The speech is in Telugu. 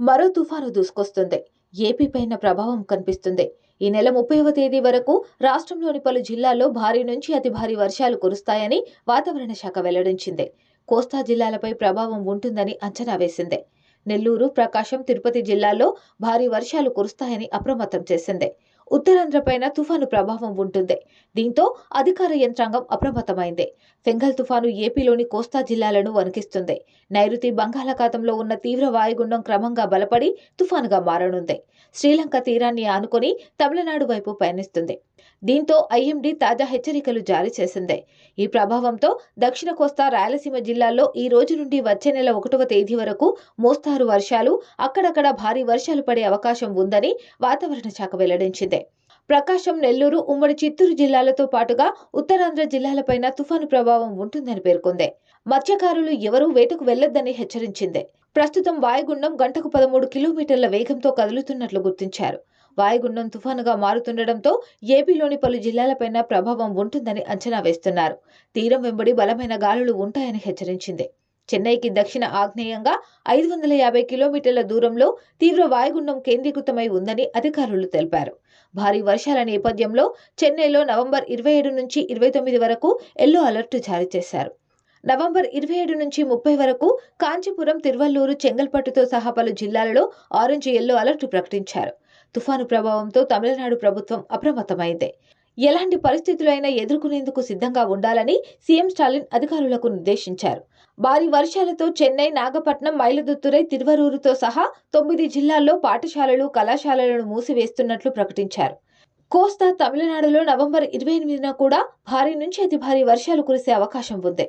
మరో తుఫాను దూసుకొస్తుంది. ఏపీ పైన ప్రభావం కనిపిస్తుంది. ఈ నెల ముప్పైవ తేదీ వరకు రాష్ట్రంలోని పలు జిల్లాల్లో భారీ నుంచి అతి భారీ వర్షాలు కురుస్తాయని వాతావరణ శాఖ వెల్లడించింది. కోస్తా జిల్లాలపై ప్రభావం ఉంటుందని అంచనా వేసింది. నెల్లూరు ప్రకాశం తిరుపతి జిల్లాల్లో భారీ వర్షాలు కురుస్తాయని అప్రమత్తం చేసింది. ఉత్తరాంధ్రపైన తుఫాను ప్రభావం ఉంటుంది. దీంతో అధికార యంత్రాంగం అప్రమత్తమైంది. ఫెంగల్ తుఫాను ఏపీలోని కోస్తా జిల్లాలను వణికిస్తుంది. నైరుతి బంగాళాఖాతంలో ఉన్న తీవ్ర వాయుగుండం క్రమంగా బలపడి తుఫానుగా మారనుంది. శ్రీలంక తీరాన్ని ఆనుకొని తమిళనాడు వైపు పయనిస్తుంది. దీంతో ఐఎండీ తాజా హెచ్చరికలు జారీ చేసింది. ఈ ప్రభావంతో దక్షిణ కోస్తా రాయలసీమ జిల్లాల్లో ఈ రోజు నుండి వచ్చే నెల ఒకటవ తేదీ వరకు మోస్తారు వర్షాలు అక్కడక్కడ భారీ వర్షాలు పడే అవకాశం ఉందని వాతావరణ శాఖ వెల్లడించింది. ప్రకాశం నెల్లూరు ఉమ్మడి చిత్తూరు జిల్లాలతో పాటుగా ఉత్తరాంధ్ర జిల్లాలపైన తుఫాను ప్రభావం ఉంటుందని పేర్కొంది. మత్స్యకారులు ఎవరూ వేటకు వెళ్ళొద్దని హెచ్చరించింది. ప్రస్తుతం వాయుగుండం గంటకు పదమూడు కిలోమీటర్ల వేగంతో కదులుతున్నట్లు గుర్తించారు. వాయుగుండం తుఫానుగా మారుతుండటంతో ఏపీలోని పలు జిల్లాలపైన ప్రభావం ఉంటుందని అంచనా వేస్తున్నారు. తీరం వెంబడి బలమైన గాలులు ఉంటాయని హెచ్చరించింది. చెన్నైకి దక్షిణ ఆగ్నేయంగా ఐదు వందల యాభై కిలోమీటర్ల దూరంలో తీవ్ర వాయుగుండం కేంద్రీకృతమై ఉందని అధికారులు తెలిపారు. భారీ వర్షాల నేపథ్యంలో చెన్నైలో నవంబర్ ఇరవై ఏడు నుంచి ఇరవై తొమ్మిది వరకు ఎల్లో అలర్ట్ జారీ చేశారు. నవంబర్ ఇరవై ఏడు నుంచి ముప్పై వరకు కాంచీపురం తిరువల్లూరు చెంగల్పట్టుతో సహా పలు జిల్లాలలో ఆరెంజ్ ఎల్లో అలర్ట్ ప్రకటించారు. తుఫాను ప్రభావంతో తమిళనాడు ప్రభుత్వం అప్రమత్తమైంది. ఎలాంటి పరిస్థితులైనా ఎదుర్కొనేందుకు సిద్ధంగా ఉండాలని సీఎం స్టాలిన్ అధికారులకు నిర్దేశించారు. భారీ వర్షాలతో చెన్నై నాగపట్నం మైలదుత్తురై తిరువరూరుతో సహా తొమ్మిది జిల్లాల్లో పాఠశాలలు కళాశాలలను మూసివేస్తున్నట్లు ప్రకటించారు. కోస్తా తమిళనాడులో నవంబర్ ఇరవై ఎనిమిదిన కూడా భారీ నుంచి అతి భారీ వర్షాలు కురిసే అవకాశం ఉంది.